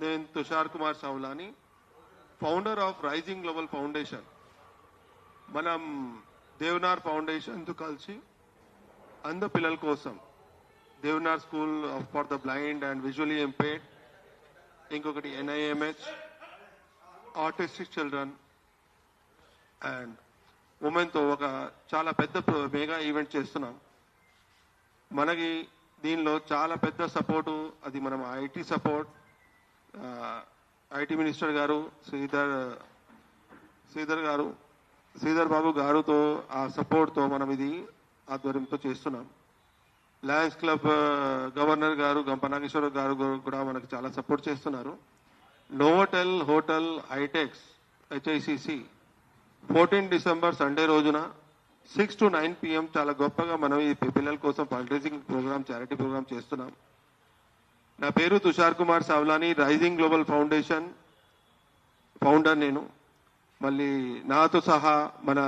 నేను Tushar Kumar Saulani founder of rising global foundation మనం దేవనార్ ఫౌండేషన్తో కలిసి అంద పిల్లల కోసం Devnar school for the blind and visually impaired ఇంకొకటి ఎన్ఐఎంహెచ్ ఆర్టిస్టిక్ చిల్డ్రన్ అండ్ ఉమెన్తో ఒక చాలా పెద్ద మెగా ఈవెంట్ చేస్తున్నాం. మనకి దీనిలో చాలా పెద్ద సపోర్టు అది మనం ఐటీ సపోర్ట్ ఐటీ మినిస్టర్ గారు శ్రీధర్ శ్రీధర్ గారు శ్రీధర్ బాబు గారుతో ఆ సపోర్ట్తో మనం ఇది ఆధ్వర్యంతో చేస్తున్నాం. లయన్స్ క్లబ్ గవర్నర్ గారు గంపనాగేశ్వర గారు కూడా మనకు చాలా సపోర్ట్ చేస్తున్నారు. Novotel hotel HITEX HICC fourteen December Sunday రోజున సిక్స్ టు నైన్ పిఎం చాలా గొప్పగా మనం ఈ పిల్లల కోసం fund raising program charity program చేస్తున్నాం. నా పేరు Tushar Kumar Savlani rising global foundation founder నేను. మళ్ళీ నాతో సహా మన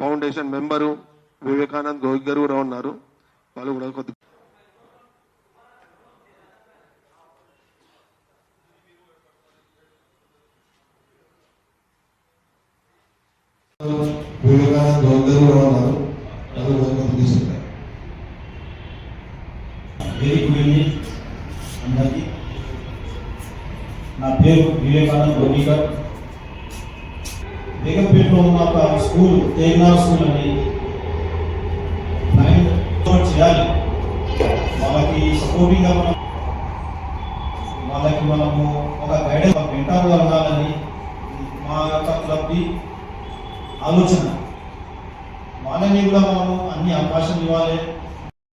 ఫౌండేషన్ మెంబరు వివేకానంద్ గోగి గారు కూడా ఉన్నారు. వాళ్ళు కూడా కొద్ది వివేకానంద గౌడ్ గారు కూడా ఉన్నారు. వాళ్ళు కూడా కొద్ది వెరీ గుడ్ ఈవినింగ్ అందరికీ నా పేరు వివేకానంద్ గోపికర్ బేగంపేటలో ఉన్న ఒక స్కూల్ తేగ్నార్ స్కూల్ అని చేయాలి. వాళ్ళకి సపోర్టింగ్గా మనం వాళ్ళకి మనము ఒక గైడెన్స్ ఒక మెంటార్గా ఉండాలని మా యొక్క క్లబ్ది ఆలోచన. వాళ్ళని కూడా మనము అన్ని అవకాశం ఇవ్వాలి.